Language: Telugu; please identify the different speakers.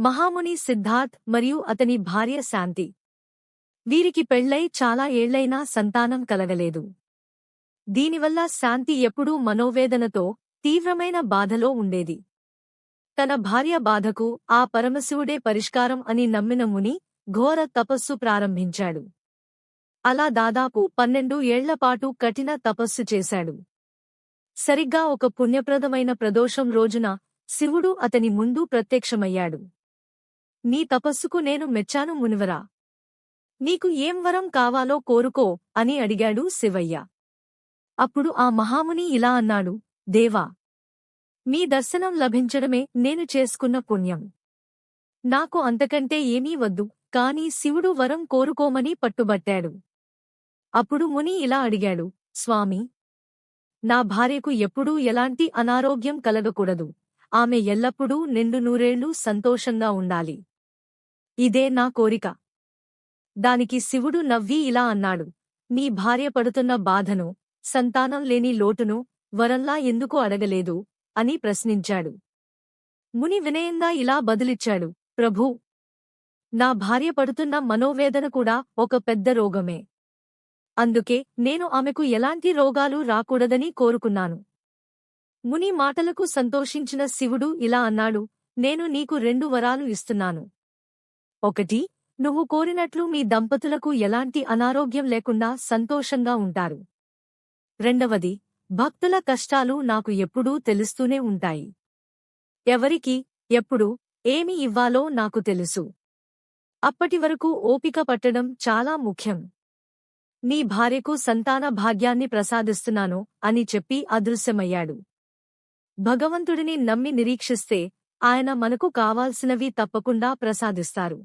Speaker 1: మహాముని సిద్ధార్థ్ మరియు అతని భార్య శాంతి. వీరికి పెళ్ళై చాలా ఏళ్ళైనా సంతానం కలగలేదు. దీనివల్ల శాంతి ఎప్పుడూ మనోవేదనతో తీవ్రమైన బాధలో ఉండేది. తన భార్య బాధకు ఆ పరమశివుడే పరిష్కారం అని నమ్మిన ముని ఘోర తపస్సు ప్రారంభించాడు. అలా దాదాపు పన్నెండు ఏళ్ళపాటు కఠిన తపస్సు చేశాడు. సరిగ్గా ఒక పుణ్యప్రదమైన ప్రదోషం రోజున శివుడు అతని ముందు ప్రత్యక్షమయ్యాడు. నీ తపస్సుకు నేను మెచ్చాను మునివరా. నీకు ఏం వరం కావాలో కోరుకో అని అడిగాడు శివయ్య. అప్పుడు ఆ మహాముని ఇలా అన్నాడు దేవా మీ దర్శనం లభించడమే నేను చేసుకున్న పుణ్యం. నాకు అంతకంటే ఏమీ వద్దు కాని శివుడు వరం కోరుకోమని పట్టుబట్టాడు. అప్పుడు ముని ఇలా అడిగాడు స్వామి నా భార్యకు ఎప్పుడూ ఎలాంటి అనారోగ్యం కలగకూడదు. ఆమె ఎల్లప్పుడూ నిండు నూరేళ్ళు సంతోషంగా ఉండాలి. ఇదే నా కోరిక. దానికి శివుడు నవ్వి ఇలా అన్నాడు. నీ భార్య పడుతున్న బాధను సంతానం లేని లోటును వరంలా ఎందుకు అడగలేదు? అని ప్రశ్నించాడు. ముని వినయంగా ఇలా బదులిచ్చాడు. ప్రభూ నా భార్య పడుతున్న మనోవేదన కూడా ఒక పెద్ద రోగమే. అందుకే నేను ఆమెకు ఎలాంటి రోగాలు రాకూడదని కోరుకున్నాను. ముని మాటలకు సంతోషించిన శివుడు ఇలా అన్నాడు. నేను నీకు రెండు వరాలు ఇస్తున్నాను. ఒకటి నువ్వు కోరినట్లు మీ దంపతులకు ఎలాంటి అనారోగ్యం లేకుండా సంతోషంగా ఉంటారు. రెండవది భక్తుల కష్టాలు నాకు ఎప్పుడూ తెలుస్తూనే ఉంటాయి. ఎవరికి ఎప్పుడు ఏమి ఇవ్వాలో నాకు తెలుసు. అప్పటివరకు ఓపిక పట్టడం చాలా ముఖ్యం. నీ భార్యకు సంతాన భాగ్యాన్ని ప్రసాదిస్తున్నాను అని చెప్పి అదృశ్యమయ్యాడు. భగవంతుడిని నమ్మి నిరీక్షిస్తే ఆయన మనకు కావాల్సినవి తప్పకుండా ప్రసాదిస్తారు.